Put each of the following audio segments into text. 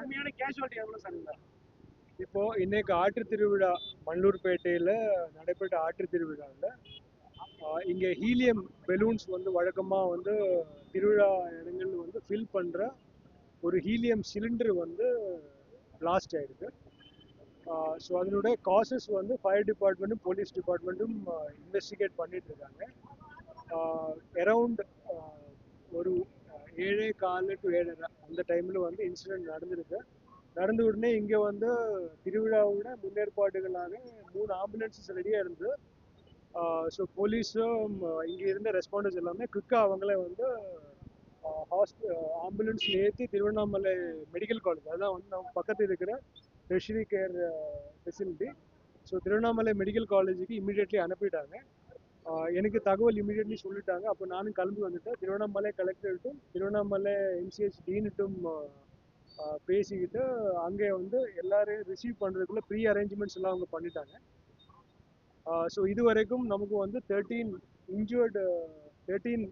கம்மியான கேஷுவாலிட்டி எவ்வளோ சார் இல்லை இப்போ இன்னைக்கு ஆற்று திருவிழா மல்லூர்பேட்டையில் நடைபெற்ற ஆற்று திருவிழாவில் இங்கே ஹீலியம் பெலூன்ஸ் வந்து வழக்கமாக வந்து திருவிழா இடங்கள் வந்து ஃபில் பண்ணுற ஒரு ஹீலியம் சிலிண்டர் வந்து பிளாஸ்ட் ஆயிருக்கு. ஸோ அதனுடைய காசஸ் வந்து ஃபயர் டிபார்ட்மெண்ட்டும் போலீஸ் டிபார்ட்மெண்ட்டும் இன்வெஸ்டிகேட் பண்ணிட்டு இருக்காங்க. அரவுண்ட் ஒரு ஏழே காலு டு ஏழரை அந்த டைமில் வந்து இன்சிடென்ட் நடந்திருக்கு. நடந்த உடனே இங்கே வந்து திருவிழாவோட முன்னேற்பாடுகளாக மூணு ஆம்புலன்ஸஸ் ரெடியாக இருந்து ஸோ போலீஸும் இங்கே இருந்த ரெஸ்பாண்டர்ஸ் எல்லாமே குயிக்காக அவங்கள வந்து ஹாஸ்பி ஆம்புலன்ஸ் ஏற்றி திருவண்ணாமலை மெடிக்கல் காலேஜ் அதான் வந்து நம்ம பக்கத்தில் இருக்கிற tertiary care facility so Tiruvannamalai medical காலேஜுக்கு இமீடியட்லி அனுப்பிட்டாங்க. எனக்கு தகவல் இமீடியட்லி சொல்லிட்டாங்க. அப்போ நானும் கிளம்பி வந்துட்டேன். திருவண்ணாமலை கலெக்டர்கிட்டும் திருவண்ணாமலை எம்சிஹெச் டீனுட்டும் பேசிக்கிட்டு அங்கே வந்து எல்லாரையும் ரிசீவ் பண்ணுறதுக்குள்ள ப்ரீ அரேஞ்ச்மெண்ட்ஸ் எல்லாம் அவங்க பண்ணிட்டாங்க. ஸோ இது வரைக்கும் நமக்கு வந்து தேர்ட்டீன் இன்ஜுர்டு தேர்ட்டீன்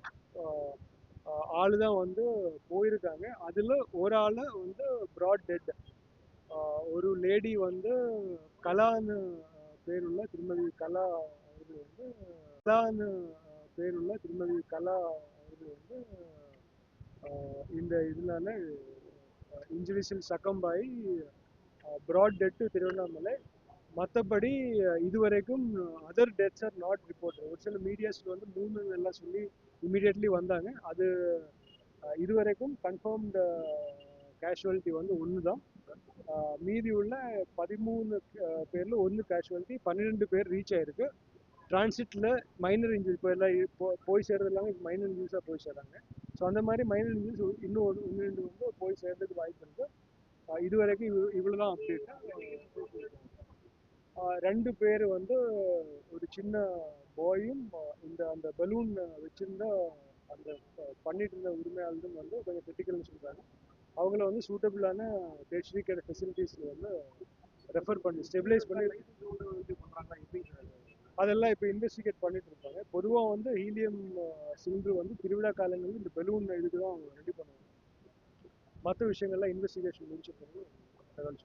ஆள் தான் வந்து போயிருக்காங்க. அதில் ஒரு ஆள் வந்து ப்ராட் டெட் ஒரு லேடி வந்து கலான்னு பேருள்ள திருமதி கலா அவர்கள் வந்து கலான்னு பேருள்ள திருமதி கலா அவர்கள் வந்து இந்த இதனால இன்ஜுரிஸில் சக்கம்பாயி ப்ராட் டெட்டு திருவண்ணாமலை மற்றபடி இதுவரைக்கும் other deaths are not reported ஒரு சில மீடியாஸில் வந்து மூணு எல்லாம் சொல்லி இமீடியட்லி வந்தாங்க. அது இதுவரைக்கும் கன்ஃபார்ம்டு கேஷுவாலிட்டி வந்து ஒன்று தான் மீதி உள்ள பதிமூணு பேரில் ஒன்று கேஷுவாலிட்டி பன்னிரெண்டு பேர் ரீச் ஆயிருக்கு. டிரான்சிட்டில் மைனர் இன்ஜுரி இப்போ எல்லாம் போய் சேர்றது இப்போ மைனர் இன்ஜுரிஸாக போய் சேர்றாங்க. ஸோ அந்த மாதிரி மைனர் இன்ஜுரிஸ் இன்னும் ஒரு ஒன்று ரெண்டு வந்து போய் சேர்றதுக்கு வாய்ப்பு இருக்கு. இதுவரைக்கும் இவ்வளோ இவ்வளோ தான் அப்டேட் ரெண்டு பேர் வந்து ஒரு சின்ன பாயும் இந்த அந்த பலூன் வச்சிருந்த அந்த பண்ணிட்டு இருந்த உரிமையாளரும் வந்து கொஞ்சம் கிரிட்டிக்கல்னு சொல்கிறாங்க அவங்கள வந்து சூட்டபிளான டெர்ஷரி கேர் ஃபெசிலிட்டிஸ்ல வந்து ரெஃபர் பண்ணி ஸ்டெபிலைஸ் பண்ணி எப்படி அதெல்லாம் இப்போ இன்வெஸ்டிகேட் பண்ணிட்டு இருப்பாங்க பொதுவாக வந்து ஹீலியம் சிலிண்டர் வந்து திருவிழா காலங்களில் இந்த பெலூன் இதுக்கு தான் அவங்க ரெடி பண்ணுவாங்க. மற்ற விஷயங்கள்லாம் இன்வெஸ்டிகேஷன் முடிச்ச பிறகு தகவல்.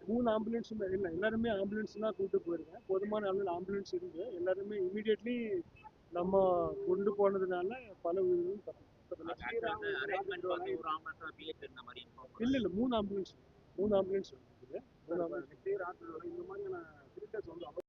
மூணு ஆம்புலன்ஸும் இல்லை எல்லாருமே ஆம்புலன்ஸ் தான் கூட்டு போயிருக்கேன். போதுமான அளவில் ஆம்புலன்ஸ் இருந்து எல்லாருமே இமீடியட்லி நம்ம கொண்டு போனதுனால பல உயிர்களும். இல்ல இல்ல மூணு ஆம்புலன்ஸ் மூணு ஆம்புலன்ஸ் மூணு ஆம்புலன்ஸ் இந்த மாதிரியான திருட்டஸ் வந்து